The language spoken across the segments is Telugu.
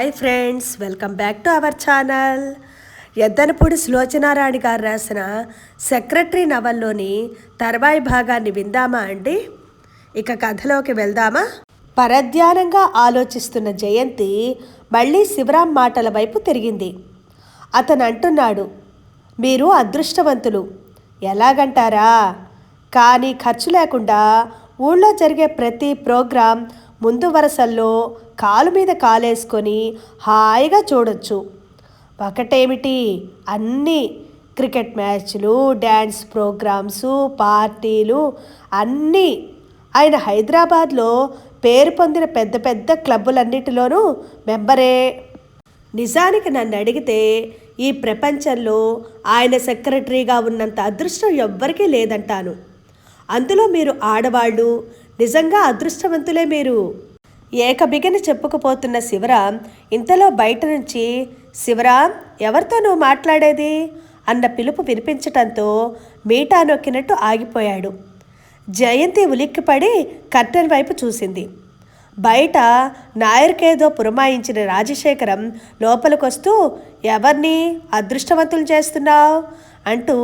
Hi friends welcome back to our channel Yaddanapudi Sulochanarani గారు రాసిన సెక్రటరీ నవల్లోని తర్వాయి భాగాన్ని విందామా అండి? ఇక కథలోకి వెళ్దామా? పరధ్యానంగా ఆలోచిస్తున్న జయంతి మళ్ళీ శివరాం మాటల వైపు తిరిగింది. అతను అంటున్నాడు మీరు అదృష్టవంతులు. ఎలాగంటారా? కానీ ఖర్చు లేకుండా ఊళ్ళో జరిగే ప్రతి ప్రోగ్రాం ముందు వరుసల్లో కాలు మీద కాలేసుకొని హాయిగా చూడొచ్చు. ఒకటేమిటి? అన్నీ క్రికెట్ మ్యాచ్లు డ్యాన్స్ ప్రోగ్రామ్స్ పార్టీలు అన్నీ ఆయన హైదరాబాద్లో పేరు పొందిన పెద్ద పెద్ద క్లబ్బులన్నిటిలోనూ మెంబరే. నిజానికి నన్ను అడిగితే ఈ ప్రపంచంలో ఆయన సెక్రటరీగా ఉన్నంత అదృష్టం ఎవ్వరికీ లేదంటాను. అందులో మీరు ఆడవాళ్ళు నిజంగా అదృష్టవంతులే మీరు. ఏకబిగని చెప్పుకుపోతున్న శివరాం ఇంతలో బయట నుంచి శివరాం ఎవరితో నువ్వు మాట్లాడేది? అన్న పిలుపు వినిపించటంతో మీటా నొక్కినట్టు ఆగిపోయాడు. జయంతి ఉలిక్కిపడి కర్టెన్ వైపు చూసింది. బయట నాయర్కేదో పురమాయించిన రాజశేఖరం లోపలికొస్తూ ఎవరిని అదృష్టవంతులు చేస్తున్నావు? అంటూ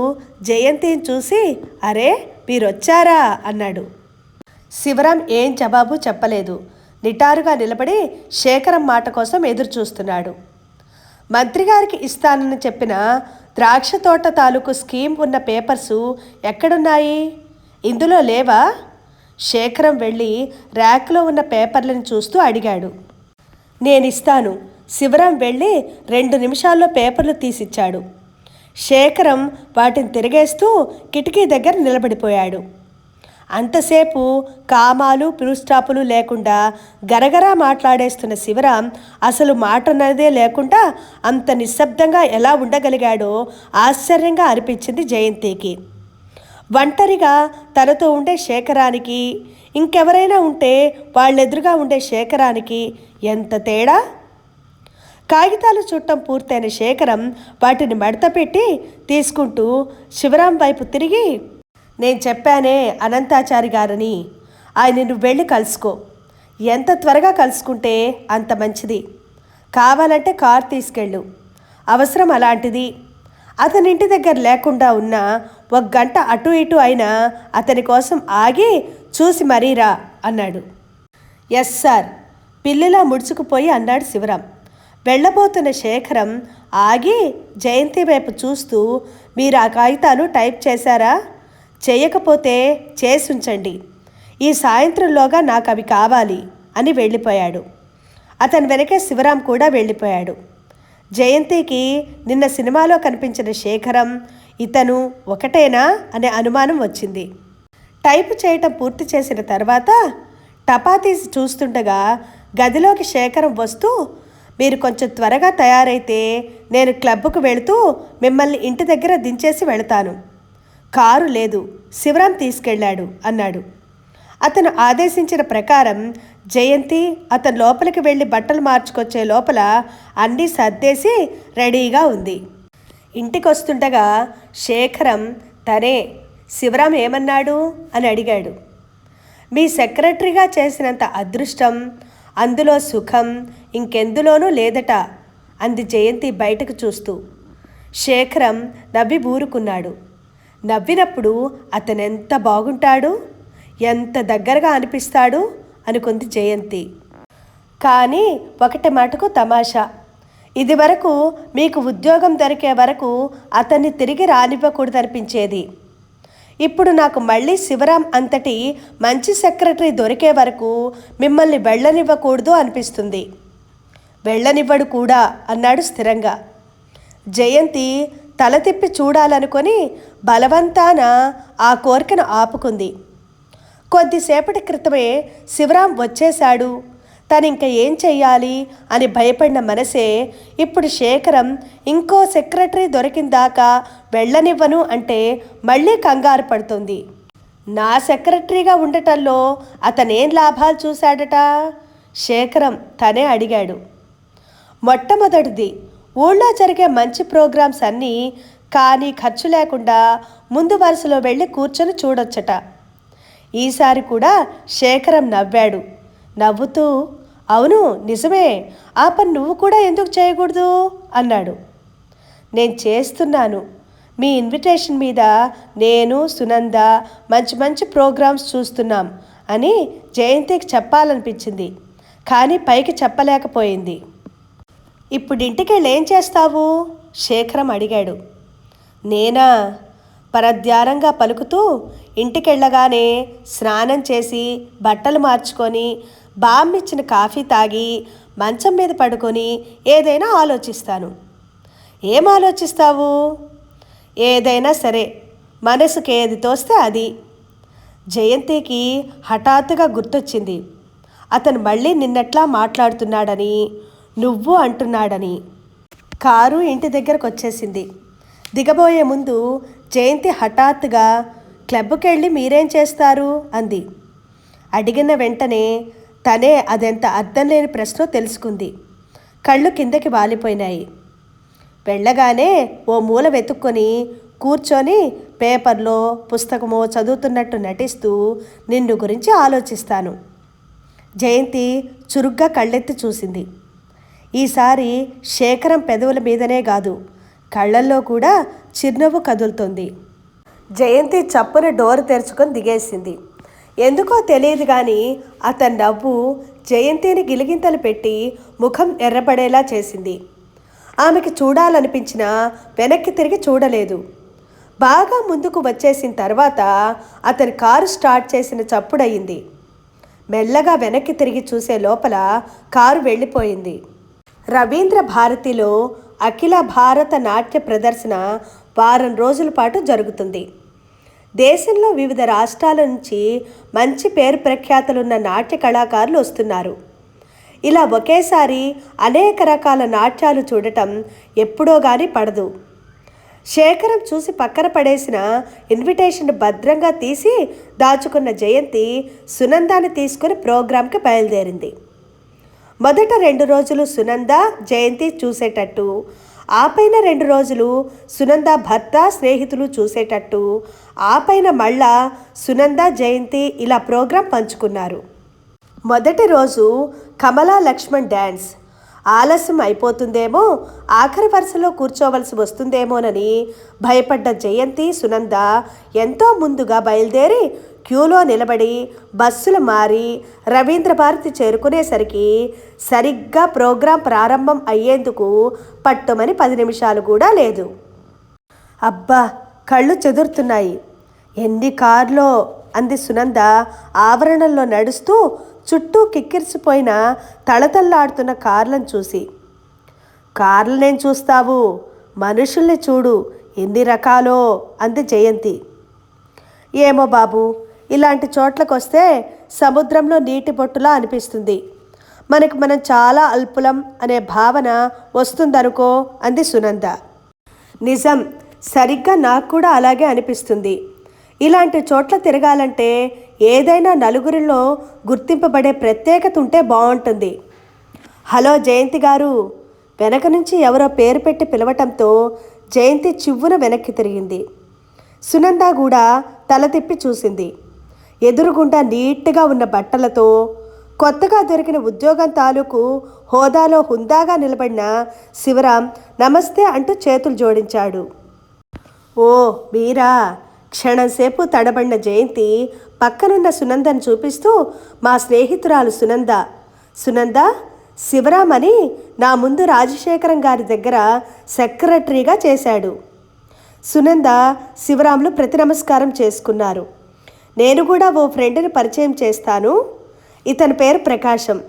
జయంతిని చూసి అరే మీరొచ్చారా? అన్నాడు. శివరాం ఏం జవాబు చెప్పలేదు. నిటారుగా నిలబడి శేఖరం మాట కోసం ఎదురుచూస్తున్నాడు. మంత్రిగారికి ఇస్తానని చెప్పిన ద్రాక్ష తోట తాలూకు స్కీమ్ ఉన్న పేపర్సు ఎక్కడున్నాయి? ఇందులో లేవా? శేఖరం వెళ్ళి ర్యాక్లో ఉన్న పేపర్లను చూస్తూ అడిగాడు. నేనిస్తాను. శివరాం వెళ్ళి రెండు నిమిషాల్లో పేపర్లు తీసిచ్చాడు. శేఖరం వాటిని తిరిగేస్తూ కిటికీ దగ్గర నిలబడిపోయాడు. అంతసేపు కామాలు పిలుస్టాపులు లేకుండా గరగరా మాట్లాడేస్తున్న శివరాం అసలు మాటన్నదే లేకుండా అంత నిశ్శబ్దంగా ఎలా ఉండగలిగాడో ఆశ్చర్యంగా అనిపించింది జయంతికి. ఒంటరిగా తనతో ఉండే శేఖరానికి ఇంకెవరైనా ఉంటే వాళ్ళెదురుగా ఉండే శేఖరానికి ఎంత తేడా? కాగితాలు చుట్టం పూర్తయిన శేఖరం వాటిని మడతపెట్టి తీసుకుంటూ శివరాం వైపు తిరిగి నేను చెప్పానే అనంతాచారి గారని. ఆయన నువ్వు వెళ్ళి కలుసుకో. ఎంత త్వరగా కలుసుకుంటే అంత మంచిది. కావాలంటే కార్ తీసుకెళ్ళు. అవసరం అలాంటిది. అతని ఇంటి దగ్గర లేకుండా ఉన్న ఒక గంట అటు ఇటు అయినా అతని కోసం ఆగి చూసి మరీరా అన్నాడు. Yes sir. పిల్లిలా ముడుచుకుపోయి అన్నాడు శివరాం. వెళ్ళబోతున్న శేఖరం ఆగి జయంతి వైపు చూస్తూ మీరు ఆ కాగితాలు టైప్ చేశారా? చేయకపోతే చేసి ఉంచండి ఈ సాయంత్రంలోగా నాకు అవి కావాలి అని వెళ్ళిపోయాడు. అతని వెనకే శివరాం కూడా వెళ్ళిపోయాడు. జయంతికి నిన్న సినిమాలో కనిపించిన శేఖరం ఇతను ఒకటేనా అనే అనుమానం వచ్చింది. టైపు చేయటం పూర్తి చేసిన తర్వాత టపాతీస్ చూస్తుండగా గదిలోకి శేఖరం వస్తూ మీరు కొంచెం త్వరగా తయారైతే నేను క్లబ్కు వెళుతూ మిమ్మల్ని ఇంటి దగ్గర దించేసి వెళతాను. కారు లేదు శివరాం తీసుకెళ్ళాడు అన్నాడు. అతను ఆదేశించిన ప్రకారం జయంతి అతను లోపలికి వెళ్ళి బట్టలు మార్చుకొచ్చే లోపల అన్నీ సర్దేసి రెడీగా ఉంది. ఇంటికొస్తుండగా శేఖరం తనే శివరాం ఏమన్నాడు? అని అడిగాడు. మీ సెక్రటరీగా చేసినంత అదృష్టం అందులో సుఖం ఇంకెందులోనూ లేదట అంది జయంతి బయటకు చూస్తూ. శేఖరం నవ్వి బూరుకున్నాడు నవ్వినప్పుడు అతనెంత బాగుంటాడు? ఎంత దగ్గరగా అనిపిస్తాడు? అనుకుంది జయంతి. కానీ ఒకటి మటుకు తమాషా. ఇది వరకు మీకు ఉద్యోగం దొరికే వరకు అతన్ని తిరిగి రానివ్వకూడదనిపించేది. ఇప్పుడు నాకు మళ్ళీ శివరాం అంతటి మంచి సెక్రటరీ దొరికే వరకు మిమ్మల్ని వెళ్ళనివ్వకూడదు అనిపిస్తుంది. వెళ్ళనివ్వడు కూడా అన్నాడు స్థిరంగా. జయంతి తల తిప్పి చూడాలనుకొని బలవంతాన ఆ కోరికను ఆపుకుంది. కొద్దిసేపటి క్రితమే శివరాం వచ్చేశాడు. తను ఇంకా ఏం చెయ్యాలి అని భయపడిన మనసే ఇప్పుడు శేఖరం ఇంకో సెక్రటరీ దొరికిందాకా వెళ్ళనివ్వను అంటే మళ్ళీ కంగారు పడుతుంది. నా సెక్రటరీగా ఉండటంలో అతనేం లాభాలు చూశాడట? శేఖరం తనే అడిగాడు. మొట్టమొదటిది ఊళ్ళో జరిగే మంచి ప్రోగ్రామ్స్ అన్నీ కానీ ఖర్చు లేకుండా ముందు వరుసలో వెళ్ళి కూర్చొని చూడొచ్చట. ఈసారి కూడా శేఖరం నవ్వాడు. నవ్వుతూ అవును నిజమే. ఆ పని నువ్వు కూడా ఎందుకు చేయకూడదు? అన్నాడు. నేను చేస్తున్నాను. మీ ఇన్విటేషన్ మీద నేను సునంద మంచి మంచి ప్రోగ్రామ్స్ చూస్తున్నాం అని జయంతికి చెప్పాలనిపించింది. కానీ పైకి చెప్పలేకపోయింది. ఇప్పుడు ఇంటికెళ్ళి ఏం చేస్తావు శేఖరం అడిగాడు. నేనా? పరధ్యానంగా పలుకుతూ ఇంటికెళ్ళగానే స్నానం చేసి బట్టలు మార్చుకొని బామ్మిచ్చిన కాఫీ తాగి మంచం మీద పడుకొని ఏదైనా ఆలోచిస్తాను. ఏం ఆలోచిస్తావు ఏదైనా సరే మనసుకి ఏది తోస్తే అది. జయంతికి హఠాత్తుగా గుర్తొచ్చింది. అతను మళ్ళీ నిన్నట్లా మాట్లాడుతున్నాడని నువ్వు అంటున్నాడని. కారు ఇంటి దగ్గరకు వచ్చేసింది దిగబోయే ముందు జయంతి హఠాత్తుగా క్లబ్కి వెళ్ళి మీరేం చేస్తారు? అంది. అడిగిన వెంటనే తనే అదెంత అర్థం లేని ప్రశ్న తెలుసుకుంది. కళ్ళు కిందకి వాలిపోయినాయి. వెళ్ళగానే ఓ మూల వెతుక్కొని కూర్చొని పేపర్లో పుస్తకమో చదువుతున్నట్టు నటిస్తూ నిన్ను గురించి ఆలోచిస్తాను. జయంతి చురుగ్గా కళ్ళెత్తి చూసింది. ఈసారి శేఖరం పెదవుల మీదనే కాదు కళ్ళల్లో కూడా చిరునవ్వు కదులుతుంది. జయంతి చప్పున డోర్ తెరుచుకొని దిగేసింది. ఎందుకో తెలియదు కానీ అతని నవ్వు జయంతిని గిలిగింతలు పెట్టి ముఖం ఎర్రబడేలా చేసింది. ఆమెకి చూడాలనిపించినా వెనక్కి తిరిగి చూడలేదు. బాగా ముందుకు వచ్చేసిన తర్వాత అతని కారు స్టార్ట్ చేసిన చప్పుడయింది. మెల్లగా వెనక్కి తిరిగి చూసే లోపల కారు వెళ్ళిపోయింది. రవీంద్ర భారతిలో అఖిల భారత నాట్య ప్రదర్శన వారం రోజుల పాటు జరుగుతుంది. దేశంలో వివిధ రాష్ట్రాల నుంచి మంచి పేరు ప్రఖ్యాతలున్న నాట్య కళాకారులు వస్తున్నారు. ఇలా ఒకేసారి అనేక రకాల నాట్యాలు చూడటం ఎప్పుడో గాని పడదు. శేఖరం చూసి పక్కన పడేసిన ఇన్విటేషన్ భద్రంగా తీసి దాచుకున్న జయంతి సునందాన్ని తీసుకుని ప్రోగ్రాంకి బయలుదేరింది. మొదట రెండు రోజులు సునంద జయంతి చూసేటట్టు. ఆపైన రెండు రోజులు సునంద భర్త స్నేహితులు చూసేటట్టు. ఆపైన మళ్ళా సునంద జయంతి ఇలా ప్రోగ్రాం పంచుకున్నారు. మొదటి రోజు కమలా లక్ష్మణ్ డ్యాన్స్ ఆలస్యం అయిపోతుందేమో ఆఖరి వరుసలో కూర్చోవలసి వస్తుందేమోనని భయపడ్డ జయంతి సునంద ఎంతో ముందుగా బయలుదేరి క్యూలో నిలబడి బస్సులు మారి రవీంద్ర భారతి చేరుకునేసరికి సరిగ్గా ప్రోగ్రాం ప్రారంభం అయ్యేందుకు పట్టుమని పది నిమిషాలు కూడా లేదు. అబ్బా! కళ్ళు చెదురుతున్నాయి. ఎన్ని కార్లో? అంది సునంద ఆవరణంలో నడుస్తూ చుట్టూ కిక్కిరిసిపోయిన తళతళ్ళాడుతున్న కార్లను చూసి. కార్లనేం చూస్తావు. మనుషుల్ని చూడు. ఎన్ని రకాలో? అంది జయంతి. ఏమో బాబు! ఇలాంటి చోట్లకు వస్తే సముద్రంలో నీటి బొట్టులా అనిపిస్తుంది. మనకు మనం చాలా అల్పులం అనే భావన వస్తుందనుకో అంది సునంద. నిజం సరిగ్గా నాకు కూడా అలాగే అనిపిస్తుంది. ఇలాంటి చోట్ల తిరగాలంటే ఏదైనా నలుగురిలో గుర్తింపబడే ప్రత్యేకత ఉంటే బాగుంటుంది. హలో జయంతి గారు వెనక నుంచి ఎవరో పేరు పెట్టి పిలవటంతో జయంతి చివ్వున వెనక్కి తిరిగింది. సునంద కూడా తల తిప్పి చూసింది. ఎదురుగుండా నీట్గా ఉన్న బట్టలతో కొత్తగా దొరికిన ఉద్యోగం తాలూకు హోదాలో హుందాగా నిలబడిన శివరాం నమస్తే అంటూ చేతులు జోడించాడు. ఓ మీరా క్షణంసేపు తడబడిన జయంతి పక్కనున్న సునందను చూపిస్తూ మా స్నేహితురాలు సునంద. సునంద శివరాం అని నా ముందు రాజశేఖరం గారి దగ్గర సెక్రటరీగా చేశాడు. సునంద శివరాములు ప్రతి నమస్కారం చేసుకున్నారు. నేను కూడా ఓ ఫ్రెండ్ని పరిచయం చేస్తాను. ఇతని పేరు ప్రకాశం.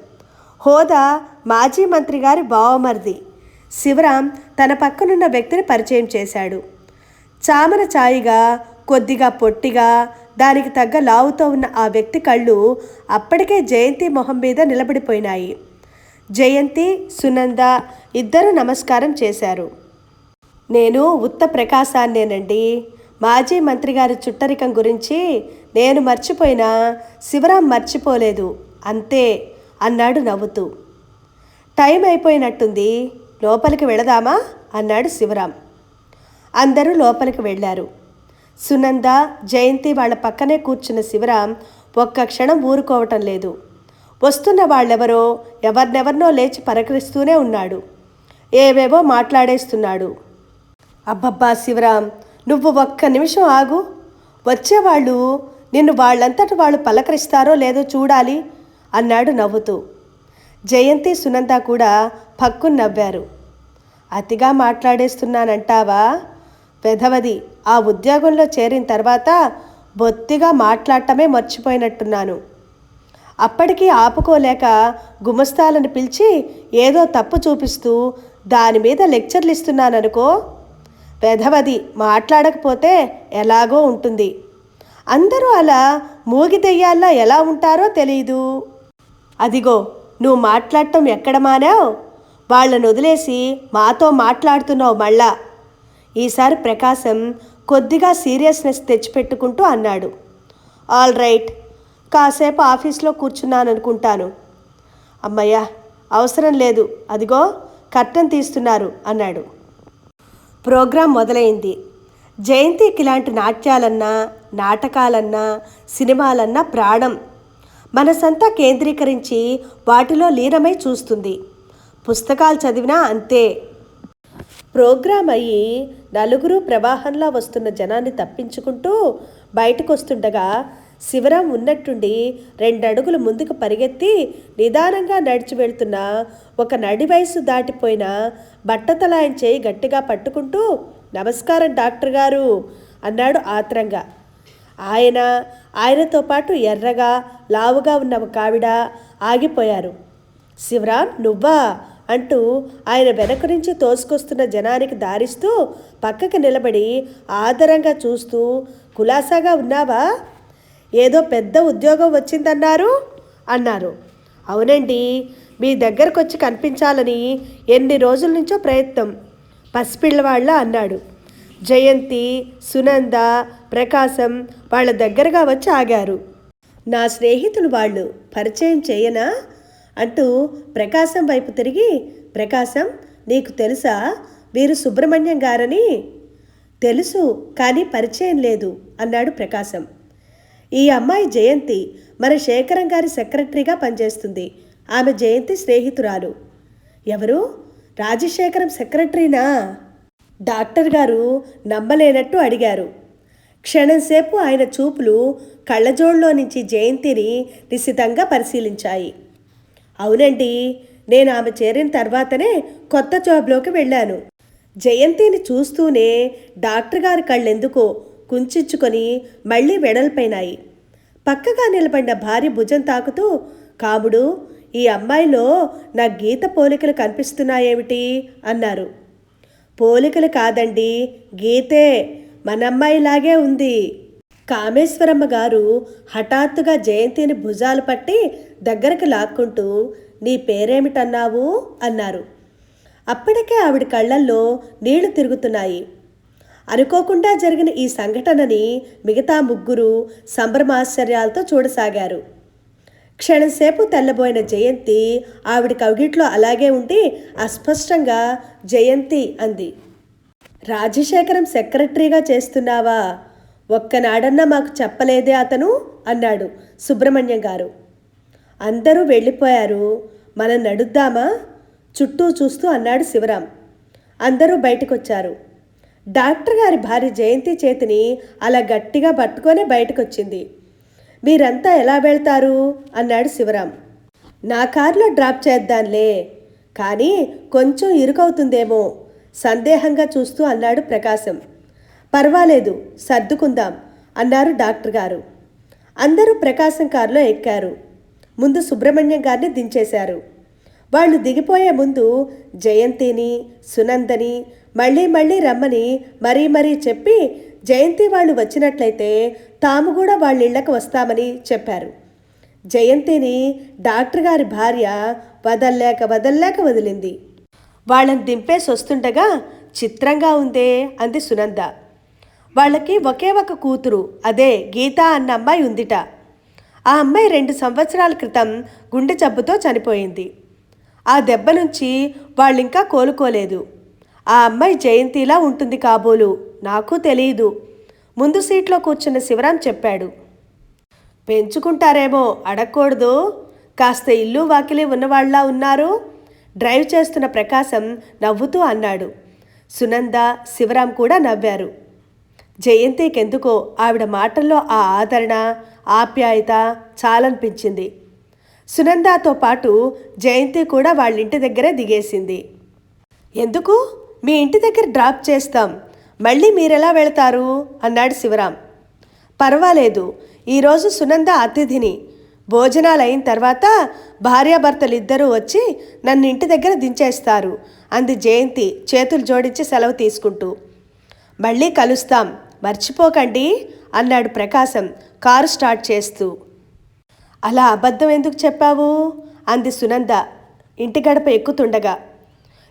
హోదా మాజీ మంత్రి గారి బావమరిది. శివరాం తన పక్కనున్న వ్యక్తిని పరిచయం చేశాడు. చామర ఛాయిగా కొద్దిగా పొట్టిగా దానికి తగ్గ లావుతో ఉన్న ఆ వ్యక్తి కళ్ళు అప్పటికే జయంతి మొహం మీద నిలబడిపోయినాయి. జయంతి సునంద ఇద్దరు నమస్కారం చేశారు. నేను ఉత్త ప్రకాశాన్నేనండి. మాజీ మంత్రి గారి చుట్టరికం గురించి నేను మర్చిపోయినా శివరాం మర్చిపోలేదు అంతే అన్నాడు నవ్వుతూ. టైం అయిపోయినట్టుంది లోపలికి వెళదామా? అన్నాడు శివరాం. అందరూ లోపలికి వెళ్ళారు. సునంద జయంతి వాళ్ళ పక్కనే కూర్చున్న శివరాం ఒక్క క్షణం ఊరుకోవటం లేదు. వస్తున్న వాళ్ళెవరో ఎవరినెవరినో లేచి పరకరిస్తూనే ఉన్నాడు. ఏవేవో మాట్లాడేస్తున్నాడు. అబ్బబ్బా శివరాం నువ్వు ఒక్క నిమిషం ఆగు. వచ్చేవాళ్ళు నిన్ను వాళ్ళంతట వాళ్ళు పలకరిస్తారో లేదో చూడాలి అన్నాడు నవ్వుతూ. జయంతి సునంద కూడా పక్కు నవ్వారు. అతిగా మాట్లాడేస్తున్నానంటావా? పెదవది ఆ ఉద్యోగంలో చేరిన తర్వాత బొత్తిగా మాట్లాడటమే మర్చిపోయినట్టున్నాను. అప్పటికి ఆపుకోలేక గుమస్తాలను పిలిచి ఏదో తప్పు చూపిస్తూ దాని మీద లెక్చర్లు ఇస్తున్నాననుకో? పెదవది మాట్లాడకపోతే ఎలాగో ఉంటుంది. అందరూ అలా మూగిదెయ్యాల్లా ఎలా ఉంటారో తెలీదు. అదిగో నువ్వు మాట్లాడటం ఎక్కడ మానావు? వాళ్ళను వదిలేసి మాతో మాట్లాడుతున్నావు మళ్ళా. ఈసారి ప్రకాశం కొద్దిగా సీరియస్నెస్ తెచ్చిపెట్టుకుంటూ అన్నాడు. ఆల్ రైట్ కాసేపు ఆఫీస్లో కూర్చున్నాను అనుకుంటాను అవసరం లేదు. అదిగో కర్టన్ తీస్తున్నారు అన్నాడు. ప్రోగ్రాం మొదలైంది. జయంతికి ఇలాంటి నాట్యాలన్నా నాటకాలన్నా సినిమాలన్నా ప్రాణం. మనసంతా కేంద్రీకరించి వాటిలో లీనమై చూస్తుంది. పుస్తకాలు చదివినా అంతే. ప్రోగ్రాం అయ్యి నలుగురు ప్రవాహంలో వస్తున్న జనాన్ని తప్పించుకుంటూ బయటకు వస్తుండగా శివరాం ఉన్నట్టుండి రెండడుగులు ముందుకు పరిగెత్తి నిదానంగా నడిచి వెళ్తున్న ఒక నడి వయసు దాటిపోయిన బట్టతలాయం చేయి గట్టిగా పట్టుకుంటూ నమస్కారం డాక్టర్ గారు అన్నాడు ఆత్రంగా. ఆయన ఆయనతో పాటు ఎర్రగా లావుగా ఉన్న ఒక ఆవిడ ఆగిపోయారు. శివరామ్ నువ్వా? అంటూ ఆయన వెనక నుంచి తోసుకొస్తున్న జనానికి దారిస్తూ పక్కకి నిలబడి ఆదరంగా చూస్తూ కులాసాగా ఉన్నావా? ఏదో పెద్ద ఉద్యోగం వచ్చిందన్నారు? అన్నారు. అవునండి మీ దగ్గరకు వచ్చి కనిపించాలని ఎన్ని రోజుల నుంచో ప్రయత్నం. పసిపిల్లవాళ్ళ అన్నాడు. జయంతి సునంద ప్రకాశం వాళ్ళ దగ్గరగా వచ్చి ఆగారు. నా స్నేహితులు వాళ్ళు పరిచయం చేయనా? అంటూ ప్రకాశం వైపు తిరిగి ప్రకాశం నీకు తెలుసా? వీరు సుబ్రహ్మణ్యం గారని? తెలుసు కానీ పరిచయం లేదు అన్నాడు ప్రకాశం. ఈ అమ్మాయి జయంతి మన శేఖరం గారి సెక్రటరీగా పనిచేస్తుంది. ఆమె జయంతి స్నేహితురాలు. ఎవరు? రాజశేఖరం సెక్రటరీనా? డాక్టర్ గారు నమ్మలేనట్టు అడిగారు. క్షణంసేపు ఆయన చూపులు కళ్ళజోడులో నుంచి జయంతిని నిశితంగా పరిశీలించాయి. అవునండి నేను ఆమె చేరిన తర్వాతనే కొత్త జాబ్లోకి వెళ్ళాను. జయంతిని చూస్తూనే డాక్టర్ గారి కళ్ళెందుకో కుంచుకొని మళ్ళీ వెడల్పైనాయి. పక్కగా నిలబడిన భార్య భుజం తాకుతూ కాముడు ఈ అమ్మాయిలో నా గీత పోలికలు కనిపిస్తున్నాయేమిటి? అన్నారు. పోలికలు కాదండి గీతే. మనమ్మాయిలాగే ఉంది. కామేశ్వరమ్మ గారు హఠాత్తుగా జయంతిని భుజాలు పట్టి దగ్గరకు లాక్కుంటూ నీ పేరేమిటన్నావు? అన్నారు. అప్పటికే ఆవిడ కళ్ళల్లో నీళ్ళు తిరుగుతున్నాయి. అనుకోకుండా జరిగిన ఈ సంఘటనని మిగతా ముగ్గురు సంభ్రమాశ్చర్యాలతో చూడసాగారు. క్షణంసేపు తెల్లబోయిన జయంతి ఆవిడ కవిగిట్లో అలాగే ఉండి అస్పష్టంగా జయంతి అంది. రాజశేఖరం సెక్రటరీగా చేస్తున్నావా? ఒక్కనాడన్నా మాకు చెప్పలేదే అతను? అన్నాడు సుబ్రహ్మణ్యం గారు. అందరూ వెళ్ళిపోయారు. మనం నడుద్దామా? చుట్టూ చూస్తూ అన్నాడు శివరాం. అందరూ బయటకొచ్చారు. డాక్టర్ గారి భార్య జయంతి చేతిని అలా గట్టిగా పట్టుకొనే బయటకొచ్చింది. మీరంతా ఎలా వెళ్తారు? అన్నాడు శివరాం. నా కారులో డ్రాప్ చేద్దాంలే. కానీ కొంచెం ఇరుకవుతుందేమో. సందేహంగా చూస్తూ అన్నాడు ప్రకాశం. పర్వాలేదు సర్దుకుందాం అన్నారు డాక్టర్ గారు. అందరూ ప్రకాశం కారులో ఎక్కారు. ముందు సుబ్రహ్మణ్యం గారిని దించేశారు. వాళ్ళు దిగిపోయే ముందు జయంతిని సునందని మళ్ళీ మళ్ళీ రమ్మని మరీ మరీ చెప్పి జయంతి వాళ్ళు వచ్చినట్లయితే తాము కూడా వాళ్ళ ఇళ్ళకి వస్తామని చెప్పారు. జయంతిని డాక్టర్ గారి భార్య వదల్లేక వదల్లేక వదిలింది. వాళ్ళని దింపేసి వస్తుండగా చిత్రంగా ఉందే అంది సునంద. వాళ్ళకి ఒకే ఒక కూతురు అదే గీత అన్న అమ్మాయి ఉందిట. ఆ అమ్మాయి రెండు సంవత్సరాల క్రితం గుండె జబ్బుతో చనిపోయింది. ఆ దెబ్బ నుంచి వాళ్ళింకా కోలుకోలేదు. ఆ అమ్మాయి జయంతిలా ఉంటుంది కాబోలు నాకు తెలియదు ముందు సీట్లో కూర్చున్న శివరాం చెప్పాడు. పెంచుకుంటారేమో అడగకూడదు. కాస్త ఇల్లు వాకిలి ఉన్నవాళ్ళా ఉన్నారు. డ్రైవ్ చేస్తున్న ప్రకాశం నవ్వుతూ అన్నాడు. సునంద శివరాం కూడా నవ్వారు. జయంతికెందుకో ఆవిడ మాటల్లో ఆ ఆదరణ ఆప్యాయత చాలనిపించింది. సునందాతో పాటు జయంతి కూడా వాళ్ళ ఇంటి దగ్గరే దిగేసింది. ఎందుకు? మీ ఇంటి దగ్గర డ్రాప్ చేస్తాం. మళ్ళీ మీరెలా వెళతారు? అన్నాడు శివరాం. పర్వాలేదు. ఈరోజు సునంద అతిథిని. భోజనాలు అయిన తర్వాత భార్యాభర్తలు ఇద్దరూ వచ్చి నన్ను ఇంటి దగ్గర దించేస్తారు. అంది జయంతి చేతులు జోడించి సెలవు తీసుకుంటూ. మళ్ళీ కలుస్తాం. మర్చిపోకండి అన్నాడు ప్రకాశం కారు స్టార్ట్ చేస్తూ. అలా అబద్ధం ఎందుకు చెప్పావు? అంది సునంద ఇంటి గడప ఎక్కుతుండగా.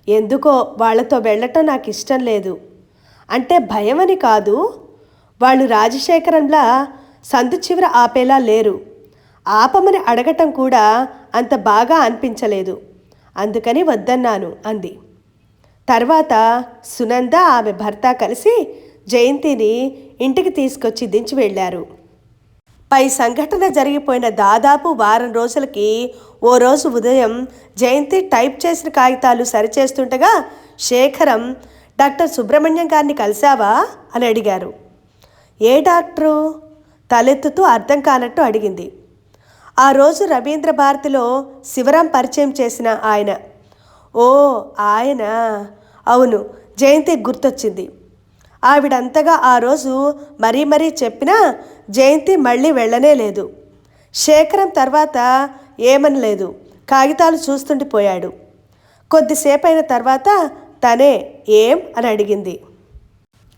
ఎందుకో వాళ్ళతో వెళ్ళటం నాకు ఇష్టం లేదు. అంటే భయమని కాదు. వాళ్ళు రాజశేఖరంలా సందు చివర ఆపేలా లేరు. ఆపమని అడగటం కూడా అంత బాగా అనిపించలేదు. అందుకని వద్దన్నాను అంది. తర్వాత సునంద ఆమె భర్త కలిసి జయంతిని ఇంటికి తీసుకొచ్చి దించి వెళ్ళారు. పై సంఘటన జరిగిపోయిన దాదాపు వారం రోజులకి ఓ రోజు ఉదయం జయంతి టైప్ చేసిన కాగితాలు సరిచేస్తుండగా శేఖరం డాక్టర్ సుబ్రహ్మణ్యం గారిని కలిశావా? అని అడిగారు. ఏ డాక్టరు? తలెత్తుతూ అర్థం కానట్టు అడిగింది. ఆ రోజు రవీంద్ర భారతిలో శివరాం పరిచయం చేసిన ఆయన. ఓ ఆయన. అవును జయంతి గుర్తొచ్చింది. ఆవిడంతగా ఆ రోజు మరీ మరీ చెప్పినా జయంతి మళ్ళీ వెళ్ళనే లేదు. శేఖరం తర్వాత ఏమనలేదు. కాగితాలు చూస్తుండిపోయాడు. కొద్దిసేపు అయిన తర్వాత తనే ఏం అని అడిగింది.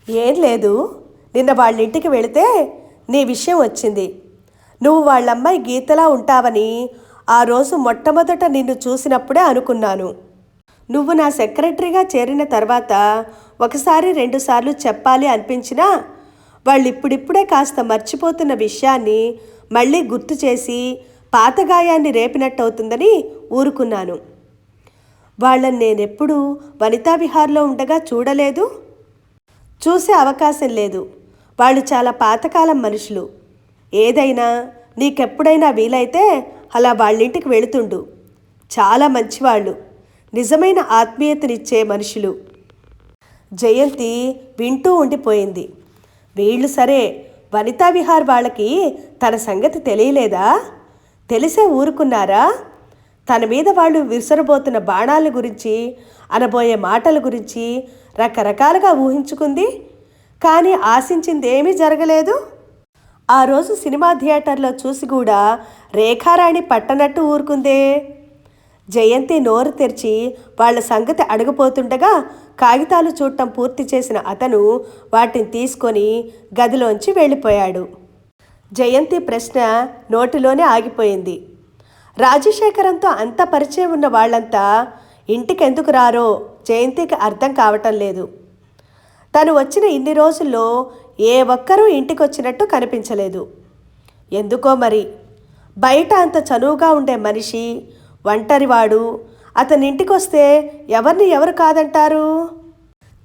ఏం లేదు నిన్న వాళ్ళ ఇంటికి వెళితే నీ విషయం వచ్చింది. నువ్వు వాళ్ళమ్మాయి గీతలా ఉంటావని ఆ రోజు మొట్టమొదట నిన్ను చూసినప్పుడే అనుకున్నాను. నువ్వు నా సెక్రటరీగా చేరిన తర్వాత ఒకసారి రెండుసార్లు చెప్పాలి అనిపించినా వాళ్ళు ఇప్పుడిప్పుడే కాస్త మర్చిపోతున్న విషయాన్ని మళ్ళీ గుర్తు చేసి పాతగాయాన్ని రేపినట్టవుతుందని రేపినట్టు అవుతుందని ఊరుకున్నాను. వాళ్ళని నేనెప్పుడూ వనితా విహార్లో ఉండగా చూడలేదు? చూసే అవకాశం లేదు. వాళ్ళు చాలా పాతకాలం మనుషులు. ఏదైనా నీకెప్పుడైనా వీలైతే అలా వాళ్ళింటికి వెళుతుండు. చాలా మంచివాళ్ళు. నిజమైన ఆత్మీయతనిచ్చే మనుషులు. జయంతి వింటూ ఉండిపోయింది. వీళ్ళు సరే వనితా విహార్ వాళ్ళకి తన సంగతి తెలియలేదా? తెలిసే ఊరుకున్నారా? తన మీద వాళ్ళు విసరబోతున్న బాణాల గురించి అనబోయే మాటల గురించి రకరకాలుగా ఊహించుకుంది. కానీ ఆశించింది ఏమీ జరగలేదు. ఆ రోజు సినిమా థియేటర్లో చూసి కూడా రేఖారాణి పట్టనట్టు ఊరుకుందే. జయంతి నోరు తెరిచి వాళ్ళ సంగతి అడగపోతుండగా కాగితాలు చూడటం పూర్తి చేసిన అతను వాటిని తీసుకొని గదిలోంచి వెళ్ళిపోయాడు. జయంతి ప్రశ్న నోటిలోనే ఆగిపోయింది. రాజశేఖరంతో అంత పరిచయం ఉన్న వాళ్ళంతా ఇంటికెందుకు రారో జయంతికి అర్థం కావటం లేదు. తను వచ్చిన ఇన్ని రోజుల్లో ఏ ఒక్కరూ ఇంటికి వచ్చినట్టు కనిపించలేదు. ఎందుకో మరి? బయట అంత చనువుగా ఉండే మనిషి ఒంటరివాడు అతని ఇంటికొస్తే ఎవరిని ఎవరు కాదంటారు?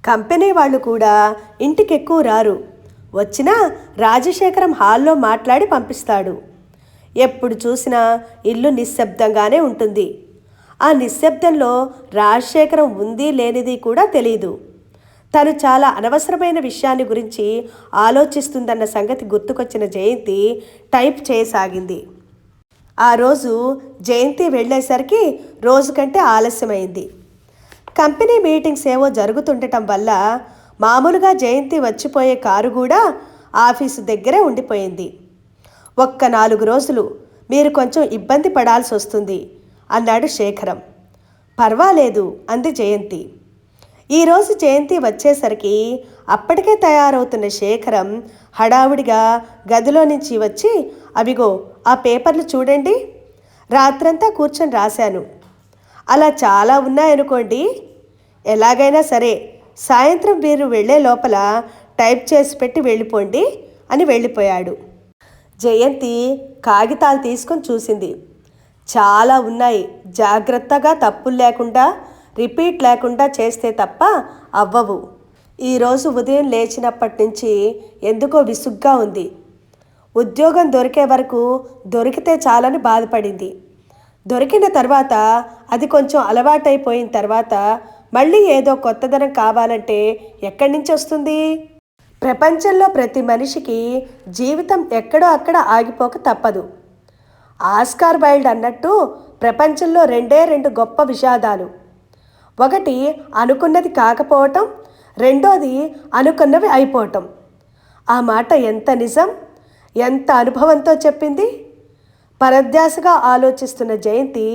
కంపెనీ వాళ్ళు కూడా ఇంటికి ఎక్కువ రారు. వచ్చినా రాజశేఖరం హాల్లో మాట్లాడి పంపిస్తాడు. ఎప్పుడు చూసినా ఇల్లు నిశ్శబ్దంగానే ఉంటుంది. ఆ నిశ్శబ్దంలో రాజశేఖరం ఉంది లేనిది కూడా తెలియదు తను చాలా అనవసరమైన విషయాన్ని గురించి ఆలోచిస్తుందన్న సంగతి గుర్తుకొచ్చిన జయంతి టైప్ చేయసాగింది. ఆ రోజు జయంతి వెళ్ళేసరికి రోజు కంటే ఆలస్యమైంది. కంపెనీ మీటింగ్స్ ఏవో జరుగుతుండటం వల్ల మామూలుగా జయంతి వచ్చిపోయే కారు కూడా ఆఫీసు దగ్గరే ఉండిపోయింది. ఒక్క నాలుగు రోజులు మీరు కొంచెం ఇబ్బంది పడాల్సి వస్తుంది అన్నాడు శేఖరం. పర్వాలేదు అంది జయంతి. ఈరోజు జయంతి వచ్చేసరికి అప్పటికే తయారవుతున్న శేఖరం హడావుడిగా గదిలో నుంచి వచ్చి అవిగో ఆ పేపర్లు చూడండి. రాత్రంతా కూర్చొని రాశాను. అలా చాలా ఉన్నాయనుకోండి. ఎలాగైనా సరే సాయంత్రం మీరు వెళ్ళే లోపల టైప్ చేసి పెట్టి వెళ్ళిపోండి అని వెళ్ళిపోయాడు. జయంతి కాగితాలు తీసుకొని చూసింది. చాలా ఉన్నాయి. జాగ్రత్తగా తప్పులు లేకుండా రిపీట్ లేకుండా చేస్తే తప్ప అవ్వవు. ఈరోజు ఉదయం లేచినప్పటి నుంచి ఎందుకో విసుగ్గా ఉంది. ఉద్యోగం దొరికే వరకు దొరికితే చాలని బాధపడింది. దొరికిన తర్వాత అది కొంచెం అలవాటైపోయిన తర్వాత మళ్ళీ ఏదో కొత్తదనం కావాలంటే ఎక్కడి నుంచి వస్తుంది? ప్రపంచంలో ప్రతి మనిషికి జీవితం ఎక్కడో అక్కడ ఆగిపోక తప్పదు. ఆస్కార్ వైల్డ్ అన్నట్టు ప్రపంచంలో రెండే రెండు గొప్ప విషాదాలు. ఒకటి అనుకున్నది కాకపోవటం రెండోది అనుకున్నవి అయిపోవటం. ఆ మాట ఎంత నిజం ఎంత అనుభవంతో చెప్పింది? పరధ్యాసగా ఆలోచిస్తున్న జయంతి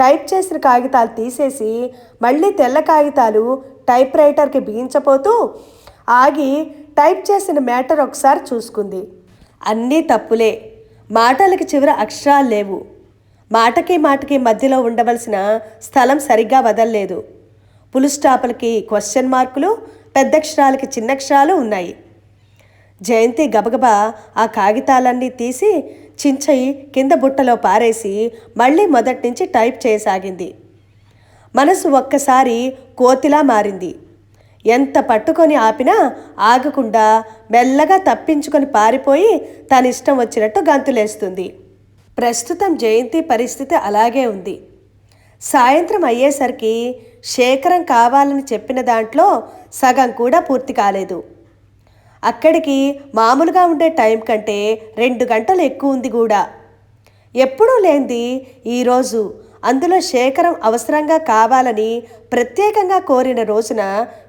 టైప్ చేసిన కాగితాలు తీసేసి మళ్ళీ తెల్ల కాగితాలు టైప్ రైటర్కి బిగించపోతూ ఆగి టైప్ చేసిన మ్యాటర్ ఒకసారి చూసుకుంది. అన్నీ తప్పులే. మాటలకి చివర అక్షరాలు లేవు. మాటకి మాటకి మధ్యలో ఉండవలసిన స్థలం సరిగ్గా వదల్లేదు. పులు స్టాపులకి క్వశ్చన్ మార్కులు పెద్దక్షరాలకి చిన్నక్షరాలు ఉన్నాయి. జయంతి గబగబా ఆ కాగితాలన్నీ తీసి చించయి కింద బుట్టలో పారేసి మళ్ళీ మొదటి నుంచి టైప్ చేయసాగింది. మనసు ఒక్కసారి కోతిలా మారింది. ఎంత పట్టుకొని ఆపినా ఆగకుండా మెల్లగా తప్పించుకొని పారిపోయి తన ఇష్టం వచ్చినట్టు గంతులేస్తుంది. ప్రస్తుతం జయంతి పరిస్థితి అలాగే ఉంది. సాయంత్రం అయ్యేసరికి శేఖరం కావాలని చెప్పిన దాంట్లో సగం కూడా పూర్తి కాలేదు. అక్కడికి మామూలుగా ఉండే టైం కంటే రెండు గంటలు ఎక్కువ ఉంది కూడా. ఎప్పుడూ లేనిది ఈరోజు అందులో శేఖరం అవసరంగా కావాలని ప్రత్యేకంగా కోరిన రోజున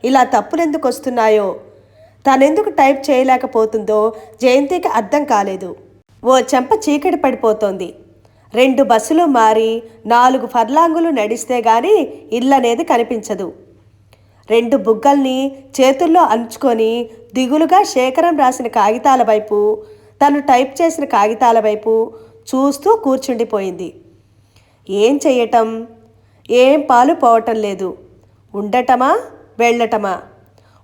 ఇలా తప్పులెందుకు వస్తున్నాయో? తనెందుకు టైప్ చేయలేకపోతుందో జయంతికి అర్థం కాలేదు. ఓ చెంప చీకటి పడిపోతోంది. రెండు బస్సులు మారి నాలుగు ఫర్లాంగులు నడిస్తే గాని ఇల్లనేది కనిపించదు. రెండు బుగ్గల్ని చేతుల్లో అంచుకొని దిగులుగా శేఖరం రాసిన కాగితాల వైపు తను టైప్ చేసిన కాగితాల వైపు చూస్తూ కూర్చుండిపోయింది. ఏం చెయ్యటం? ఏం పాలు పోవటం లేదు. ఉండటమా? వెళ్ళటమా?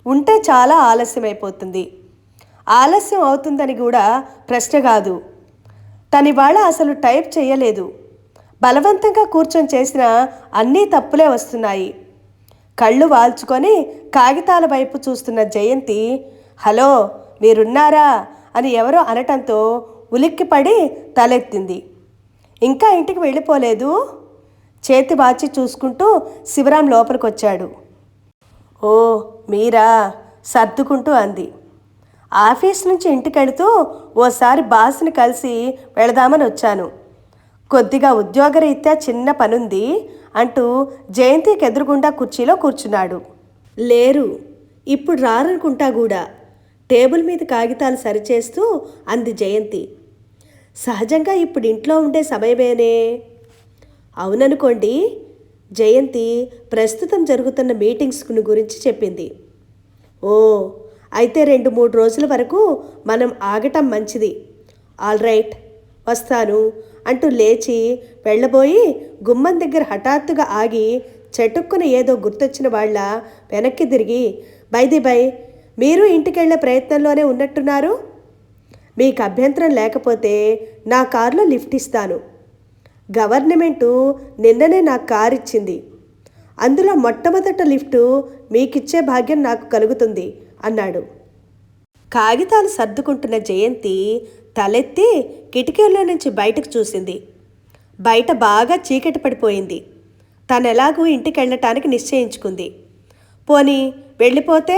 ఉంటే చాలా ఆలస్యమైపోతుంది. ఆలస్యం అవుతుందని కూడా ప్రశ్న కాదు. తనివాళ అసలు టైప్ చేయలేదు బలవంతంగా కూర్చొని చేసిన అన్నీ తప్పులే వస్తున్నాయి. కళ్ళు వాల్చుకొని కాగితాల వైపు చూస్తున్న జయంతి హలో మీరున్నారా? అని ఎవరో అనటంతో ఉలిక్కిపడి తలెత్తింది. ఇంకా ఇంటికి వెళ్ళిపోలేదు. చేతి వాచి చూసుకుంటూ శివరాం లోపలికొచ్చాడు. ఓ మీరా? సర్దుకుంటూ అంది. ఆఫీస్ నుంచి ఇంటికి వెళుతూ ఓసారి బాస్ని కలిసి వెళదామని వచ్చాను. కొద్దిగా ఉద్యోగరీత్యా చిన్న పనుంది అంటూ జయంతికి ఎదురుగుండా కుర్చీలో కూర్చున్నాడు. లేరు ఇప్పుడు రారనుకుంటా కూడా టేబుల్ మీద కాగితాలు సరిచేస్తూ అంది జయంతి. సహజంగా ఇప్పుడు ఇంట్లో ఉండే సమయమేనే. అవుననుకోండి జయంతి ప్రస్తుతం జరుగుతున్న మీటింగ్స్ గురించి చెప్పింది. ఓ అయితే రెండు మూడు రోజుల వరకు మనం ఆగటం మంచిది. ఆల్ రైట్ వస్తాను అంటూ లేచి వెళ్ళబోయి గుమ్మం దగ్గర హఠాత్తుగా ఆగి చెటుక్కున ఏదో గుర్తొచ్చిన వాళ్ళ వెనక్కి తిరిగి బైది బై మీరు ఇంటికెళ్ళే ప్రయత్నంలోనే ఉన్నట్టున్నారు? మీకు అభ్యంతరం లేకపోతే నా కారులో లిఫ్ట్ ఇస్తాను. గవర్నమెంటు నిన్ననే నాకు కారు ఇచ్చింది. అందులో మొట్టమొదట లిఫ్టు మీకిచ్చే భాగ్యం నాకు కలుగుతుంది అన్నాడు. కాగితాలు సర్దుకుంటున్న జయంతి తలెత్తి కిటికీలో నుంచి బయటకు చూసింది. బయట బాగా చీకటి పడిపోయింది. తను ఎలాగూ ఇంటికి వెళ్ళటానికి నిశ్చయించుకుంది. పోనీ వెళ్ళిపోతే?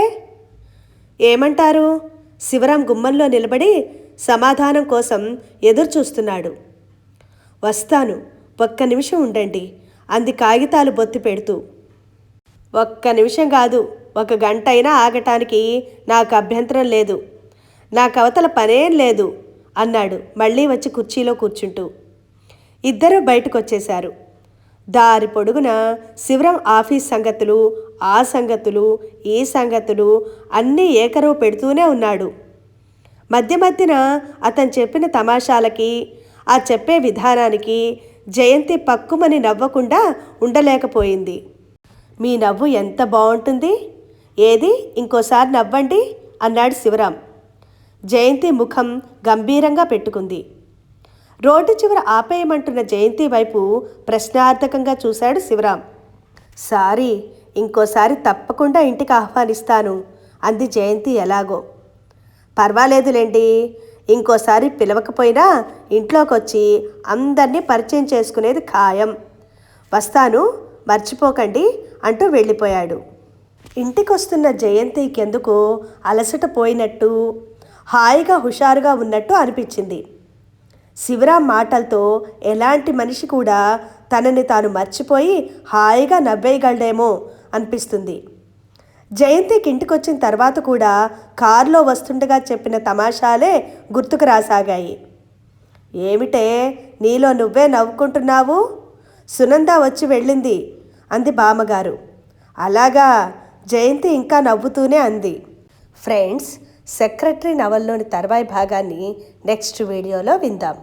ఏమంటారు? శివరాం గుమ్మంలో నిలబడి సమాధానం కోసం ఎదురుచూస్తున్నాడు. వస్తాను. ఒక్క నిమిషం ఉండండి. అంది కాగితాలు బొత్తి పెడుతూ. ఒక్క నిమిషం కాదు. ఒక గంట అయినా ఆగటానికి నాకు అభ్యంతరం లేదు. నాకు అవతల పనేం లేదు అన్నాడు మళ్ళీ వచ్చి కుర్చీలో కూర్చుంటూ. ఇద్దరూ బయటకు వచ్చేశారు దారి పొడుగున శివరం ఆఫీస్ సంగతులు ఆ సంగతులు ఈ సంగతులు అన్నీ ఏకరువు పెడుతూనే ఉన్నాడు. మధ్య మధ్యన అతను చెప్పిన తమాషాలకి ఆ చెప్పే విధానానికి జయంతి పక్కుమని నవ్వకుండా ఉండలేకపోయింది. మీ నవ్వు ఎంత బాగుంటుంది ఏది? ఇంకోసారి నవ్వండి అన్నాడు శివరాం. జయంతి ముఖం గంభీరంగా పెట్టుకుంది. రోడ్డు చివర ఆపేయమంటున్న జయంతి వైపు ప్రశ్నార్థకంగా చూశాడు శివరాం. సారీ ఇంకోసారి తప్పకుండా ఇంటికి ఆహ్వానిస్తాను అంది జయంతి ఎలాగో. పర్వాలేదులేండి. ఇంకోసారి పిలవకపోయినా ఇంట్లోకి వచ్చి అందరినీ పరిచయం చేసుకునేది ఖాయం. వస్తాను మర్చిపోకండి అంటూ వెళ్ళిపోయాడు. ఇంటికొస్తున్న జయంతికెందుకు అలసట పోయినట్టు హాయిగా హుషారుగా ఉన్నట్టు అనిపించింది. శివరాం మాటలతో ఎలాంటి మనిషి కూడా తనని తాను మర్చిపోయి హాయిగా నవ్వేయగలడేమో అనిపిస్తుంది. జయంతికి ఇంటికొచ్చిన తర్వాత కూడా కారులో వస్తుండగా చెప్పిన తమాషాలే గుర్తుకు రాసాగాయి. ఏమిటే నీలో నువ్వే నవ్వుకుంటున్నావు? సునంద వచ్చి వెళ్ళింది అంది బామ్మగారు. అలాగా జయంతి ఇంకా నవ్వుతూనే అంది. ఫ్రెండ్స్ సెక్రటరీ నవల్లోని తర్వాయి భాగాన్ని నెక్స్ట్ వీడియోలో విందాం.